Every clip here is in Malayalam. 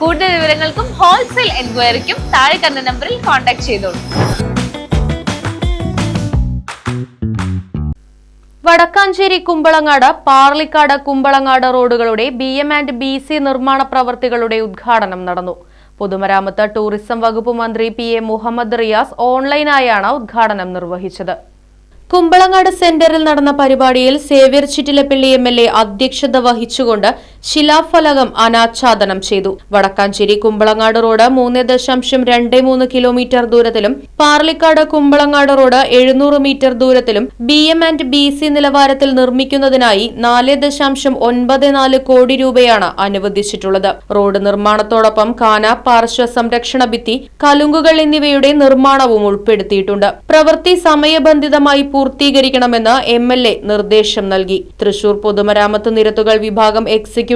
കൂടുതൽ വിവരങ്ങൾക്കും ഹോൾസെയിൽ എൻക്വയറിക്കും താഴെ കണ്ട നമ്പറിൽ കോൺടാക്ട് ചെയ്തോളൂ വടക്കാഞ്ചേരി കുമ്പളങ്ങാട് പാർലിക്കാട് കുമ്പളങ്ങാട് റോഡുകളുടെ B M and B C നിർമ്മാണ പ്രവർത്തികളുടെ ഉദ്ഘാടനം നടന്നു. പൊതുമരാമത്ത് ടൂറിസം വകുപ്പ് മന്ത്രി പി എ മുഹമ്മദ് റിയാസ് ഓൺലൈനായാണ് ഉദ്ഘാടനം നിർവഹിച്ചത്. കുമ്പളങ്ങാട് സെന്ററിൽ നടന്ന പരിപാടിയിൽ Xavier Chittilappally M L A അധ്യക്ഷത വഹിച്ചുകൊണ്ട് ശിലാഫലകം അനാച്ഛാദനം ചെയ്തു. വടക്കാഞ്ചേരി കുമ്പളങ്ങാട് റോഡ് മൂന്ന് ദശാംശം രണ്ട് മൂന്ന് കിലോമീറ്റർ ദൂരത്തിലും പാർലിക്കാട് കുമ്പളങ്ങാട് റോഡ് എഴുന്നൂറ് metre ദൂരത്തിലും B M and B C നിലവാരത്തിൽ നിർമ്മിക്കുന്നതിനായി നാല് ദശാംശം ഒൻപത് നാല് കോടി രൂപയാണ് അനുവദിച്ചിട്ടുള്ളത്. റോഡ് നിർമ്മാണത്തോടൊപ്പം കാന പാർശ്വ സംരക്ഷണ ഭിത്തി കലുങ്കുകൾ എന്നിവയുടെ നിർമ്മാണവും ഉൾപ്പെടുത്തിയിട്ടുണ്ട്. പ്രവൃത്തി സമയബന്ധിതമായി പൂർത്തീകരിക്കണമെന്ന് എം നിർദ്ദേശം നൽകി. തൃശൂർ പൊതുമരാമത്ത് നിരത്തുകൾ വിഭാഗം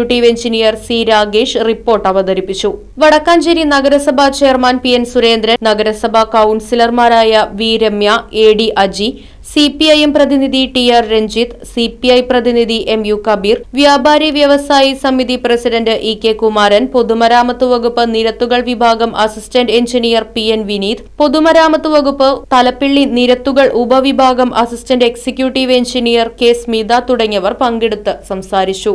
executive engineer C Ragesh report അവതരിപ്പിച്ചു. വടക്കാഞ്ചേരി നഗരസഭാ ചെയർമാൻ പി. എൻ. സുരേന്ദ്രൻ നഗരസഭാ കൌൺസിലർമാരായ V. Ramya A. D. Aji C. P. I. M പ്രതിനിധി T. R. Ranjith C. P. I. പ്രതിനിധി എം. യു. കബീർ വ്യാപാരി വ്യവസായി സമിതി പ്രസിഡന്റ് ഇ. കെ. കുമാരൻ പൊതുമരാമത്ത് വകുപ്പ് നിരത്തുകൾ വിഭാഗം assistant engineer P. N. Vineeth പൊതുമരാമത്ത് വകുപ്പ് തലപ്പിള്ളി നിരത്തുകൾ ഉപവിഭാഗം assistant executive engineer K. Smitha തുടങ്ങിയവർ പങ്കെടുത്ത് സംസാരിച്ചു.